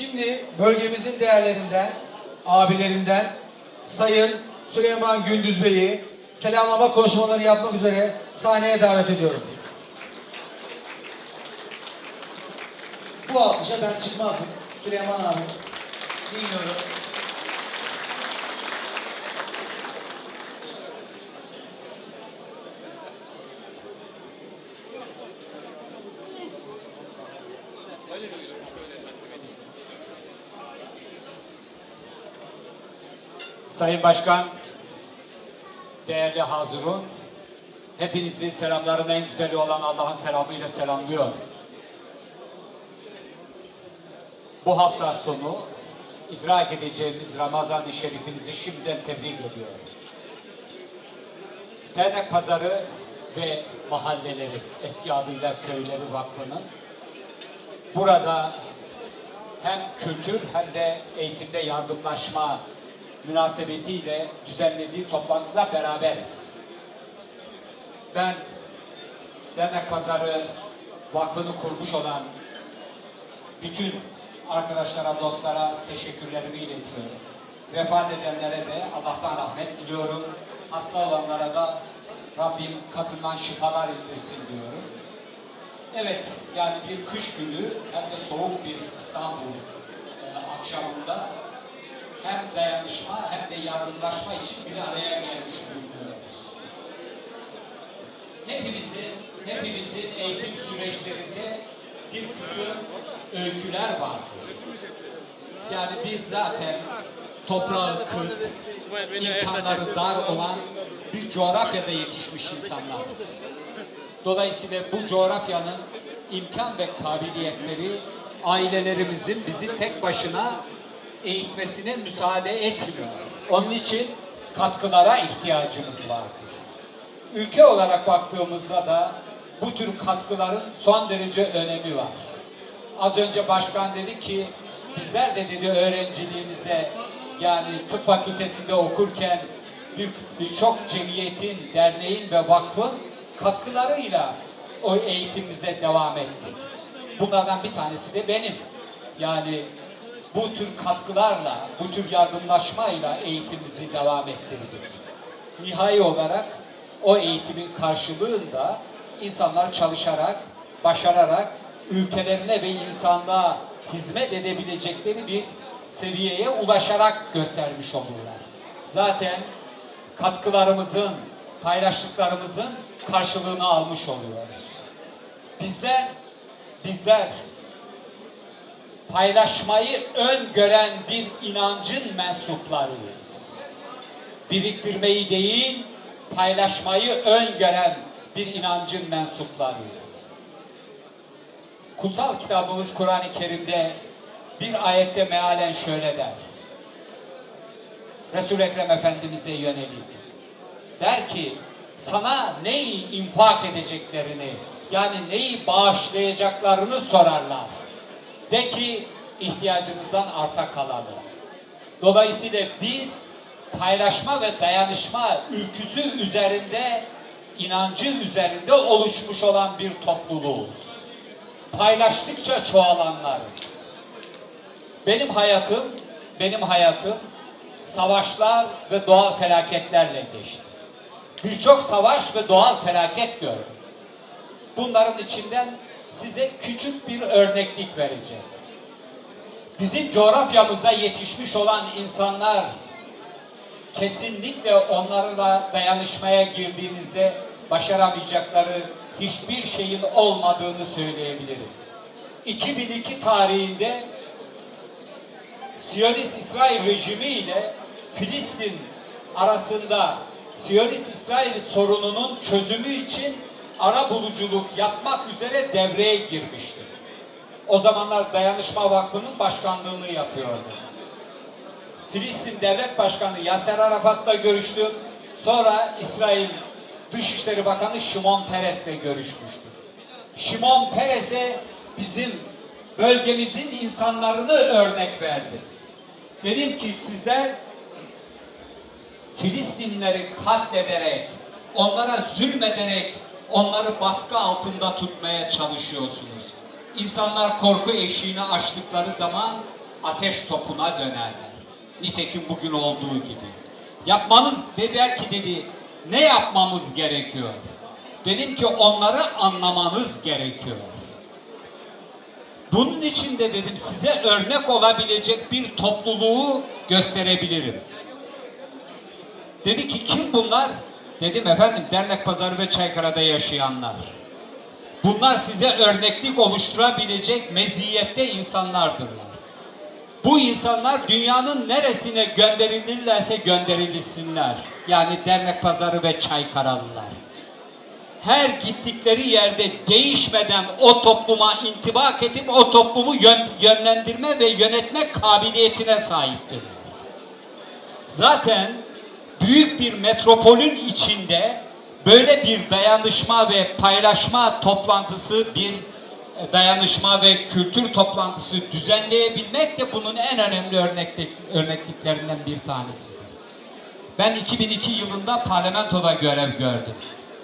Şimdi bölgemizin değerlerinden, abilerinden Sayın Süleyman Gündüz Bey'i selamlama konuşmaları yapmak üzere sahneye davet ediyorum. Bu alkışa ben çıkmazdım. Süleyman abi. Bilmiyorum. Sayın Başkan, değerli hazırun, hepinizi selamların en güzeli olan Allah'ın selamıyla selamlıyor. Bu hafta sonu idrak edeceğimiz Ramazan-ı Şerifinizi şimdiden tebrik ediyorum. Dernek Pazarı ve mahalleleri, eski adıyla Köyleri Vakfı'nın burada hem kültür hem de eğitimde yardımlaşma münasebetiyle düzenlediği toplantıda beraberiz. Ben Dernek Pazarı Vakfı'nı kurmuş olan bütün arkadaşlara, dostlara teşekkürlerimi iletiyorum. Vefat edenlere de Allah'tan rahmet diliyorum. Hasta olanlara da Rabbim katından şifalar indirsin diyorum. Evet, yani bir kış günü hem de soğuk bir İstanbul e, akşamında hem dayanışma hem de yardımlaşma için bir araya gelmiş bulunuyoruz. Hepimizin, hepimizin eğitim süreçlerinde bir kısım öyküler vardır. Yani biz zaten toprağı kırk, imkanları dar olan bir coğrafyada yetişmiş insanlarız. Dolayısıyla bu coğrafyanın imkan ve kabiliyetleri ailelerimizin bizi tek başına eğitmesine müsaade etmiyor. Onun için katkılara ihtiyacımız vardır. Ülke olarak baktığımızda da bu tür katkıların son derece önemi var. Az önce başkan dedi ki bizler de dedi öğrenciliğimizde yani tıp fakültesinde okurken bir- birçok cemiyetin, derneğin ve vakfın katkılarıyla o eğitimimize devam ettik. Bunlardan bir tanesi de benim. Yani bu tür katkılarla, bu tür yardımlaşmayla eğitimimizi devam ettirdik. Nihai olarak o eğitimin karşılığında insanlar çalışarak, başararak ülkelerine ve insanlığa hizmet edebilecekleri bir seviyeye ulaşarak göstermiş olurlar. Zaten katkılarımızın, paylaştıklarımızın karşılığını almış oluyoruz. Bizler, bizler paylaşmayı öngören bir inancın mensuplarıyız. Biriktirmeyi değil, paylaşmayı öngören bir inancın mensuplarıyız. Kutsal kitabımız Kur'an-ı Kerim'de bir ayette mealen şöyle der. Resul-i Ekrem Efendimiz'e yönelik. Der ki, sana neyi infak edeceklerini, yani neyi bağışlayacaklarını sorarlar. De ki, ihtiyacınızdan arta kalanı. Dolayısıyla biz paylaşma ve dayanışma ülküsü üzerinde, inancı üzerinde oluşmuş olan bir topluluğuz. Paylaştıkça çoğalanlarız. Benim hayatım, benim hayatım savaşlar ve doğal felaketlerle geçti. Birçok savaş ve doğal felaket gördüm. Bunların içinden size küçük bir örneklik vereceğim. Bizim coğrafyamızda yetişmiş olan insanlar kesinlikle onlarla dayanışmaya girdiğinizde başaramayacakları hiçbir şeyin olmadığını söyleyebilirim. 2002 tarihinde Siyonist İsrail rejimi ile Filistin arasında Siyonist İsrail sorununun çözümü için ara buluculuk yapmak üzere devreye girmişti. O zamanlar Dayanışma Vakfı'nın başkanlığını yapıyordu. Filistin Devlet Başkanı Yasser Arafat'la görüştüm. Sonra İsrail Dışişleri Bakanı Şimon Peres'le görüşmüştüm. Şimon Peres'e bizim bölgemizin insanlarını örnek verdi. Dedim ki sizler Filistinleri katlederek, onlara zulmederek, onları baskı altında tutmaya çalışıyorsunuz. İnsanlar korku eşiğini aştıkları zaman ateş topuna dönerler. Nitekim bugün olduğu gibi. Yapmanız dediler ki dedi ne yapmamız gerekiyor? Dedim ki onları anlamanız gerekiyor. Bunun için de dedim size örnek olabilecek bir topluluğu gösterebilirim. Dedi ki kim bunlar? Dedim efendim dernek pazarı ve Çaykara'da yaşayanlar. Bunlar size örneklik oluşturabilecek meziyette insanlardırlar. Bu insanlar dünyanın neresine gönderilirlerse gönderilsinler. Yani dernek pazarı ve Çaykaralılar. Her gittikleri yerde değişmeden o topluma intibak edip o toplumu yön- yönlendirme ve yönetme kabiliyetine sahiptirler. Zaten büyük bir metropolün içinde böyle bir dayanışma ve paylaşma toplantısı, bir e, dayanışma ve kültür toplantısı düzenleyebilmek de bunun en önemli örneklik, örnekliklerinden bir tanesi. Ben 2002 yılında parlamentoda görev gördüm.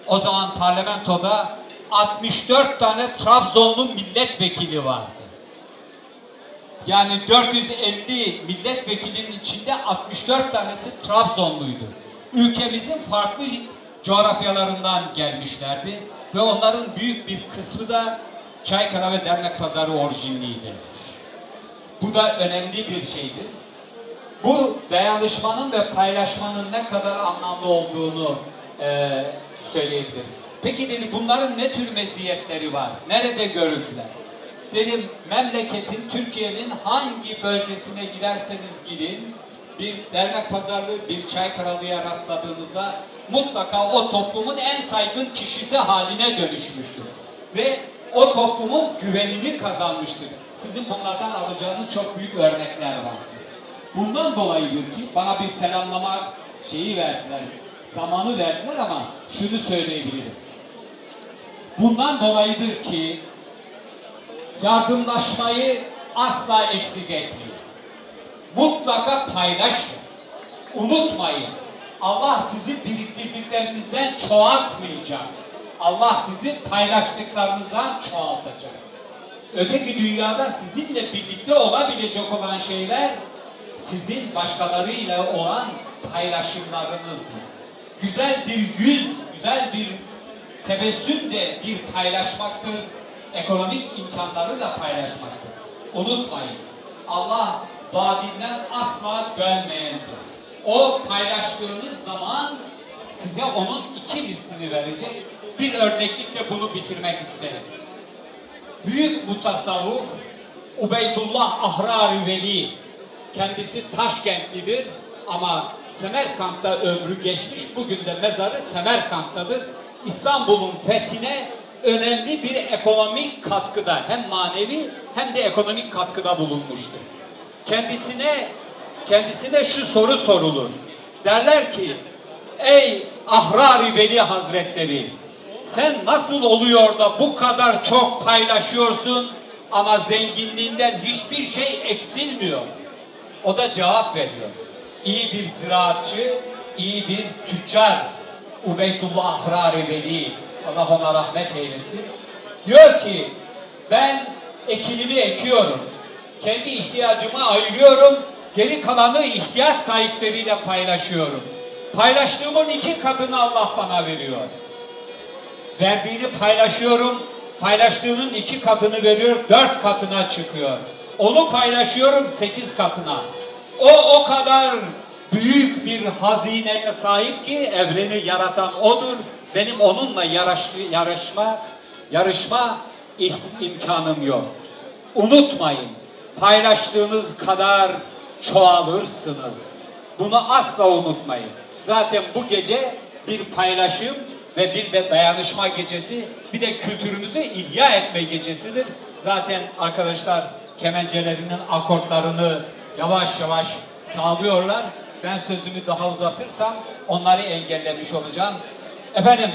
O zaman parlamentoda 64 tane Trabzonlu milletvekili vardı. Yani 450 milletvekilinin içinde 64 tanesi Trabzonluydu. Ülkemizin farklı coğrafyalarından gelmişlerdi ve onların büyük bir kısmı da Çaykara ve Dernek Pazarı orijinliydi. Bu da önemli bir şeydi. Bu dayanışmanın ve paylaşmanın ne kadar anlamlı olduğunu eee söyleyebilirim. Peki dedi bunların ne tür meziyetleri var? Nerede görüldüler? Dedim memleketin, Türkiye'nin hangi bölgesine giderseniz gidin bir dernek pazarlığı, bir çaykaralıya rastladığınızda mutlaka o toplumun en saygın kişisi haline dönüşmüştür. Ve o toplumun güvenini kazanmıştır. Sizin bunlardan alacağınız çok büyük örnekler var. Bundan dolayıdır ki bana bir selamlama şeyi verdiler, zamanı verdiler ama şunu söyleyebilirim. Bundan dolayıdır ki yardımlaşmayı asla eksik etmeyin. Mutlaka paylaşın. Unutmayın. Allah sizi biriktirdiklerinizden çoğaltmayacak. Allah sizi paylaştıklarınızdan çoğaltacak. Öteki dünyada sizinle birlikte olabilecek olan şeyler sizin başkalarıyla olan paylaşımlarınızdır. Güzel bir yüz, güzel bir tebessüm de bir paylaşmaktır. Ekonomik imkanları da paylaşmaktır. Unutmayın. Allah vaadinden asla dönmeyendir. O paylaştığınız zaman size onun iki mislini verecek. Bir örneklikle bunu bitirmek isterim. Büyük mutasavvuf Ubeydullah Ahrari Veli kendisi Taşkentlidir ama Semerkant'ta ömrü geçmiş. Bugün de mezarı Semerkant'tadır. İstanbul'un fethine önemli bir ekonomik katkıda hem manevi hem de ekonomik katkıda bulunmuştur. Kendisine kendisine şu soru sorulur. Derler ki ey Ahrari Veli Hazretleri sen nasıl oluyor da bu kadar çok paylaşıyorsun ama zenginliğinden hiçbir şey eksilmiyor? O da cevap veriyor. İyi bir ziraatçı, iyi bir tüccar Ubeydullah Ahrari Veli Allah ona rahmet eylesin. Diyor ki ben ekinimi ekiyorum. Kendi ihtiyacımı ayırıyorum. Geri kalanı ihtiyaç sahipleriyle paylaşıyorum. Paylaştığımın iki katını Allah bana veriyor. Verdiğini paylaşıyorum. Paylaştığının iki katını veriyor. Dört katına çıkıyor. Onu paylaşıyorum sekiz katına. O o kadar büyük bir hazineye sahip ki evreni yaratan odur. Benim onunla yarış, yarışma yarışma imkanım yok. Unutmayın. Paylaştığınız kadar çoğalırsınız. Bunu asla unutmayın. Zaten bu gece bir paylaşım ve bir de dayanışma gecesi, bir de kültürümüzü ihya etme gecesidir. Zaten arkadaşlar kemencelerinin akortlarını yavaş yavaş sağlıyorlar. Ben sözümü daha uzatırsam onları engellemiş olacağım. Efendim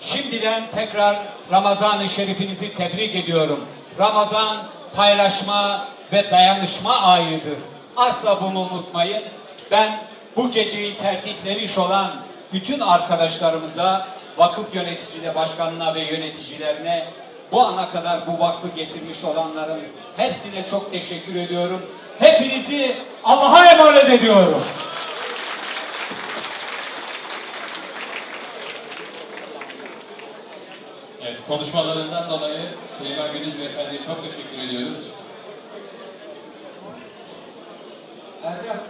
şimdiden tekrar Ramazan-ı Şerifinizi tebrik ediyorum. Ramazan paylaşma ve dayanışma ayıdır. Asla bunu unutmayın. Ben bu geceyi tertiplemiş olan bütün arkadaşlarımıza, vakıf yöneticileri başkanına ve yöneticilerine bu ana kadar bu vakfı getirmiş olanların hepsine çok teşekkür ediyorum. Hepinizi Allah'a emanet ediyorum. Konuşmalarından dolayı Süleyman Gündüz Beyefendi'ye çok teşekkür ediyoruz. Erdem,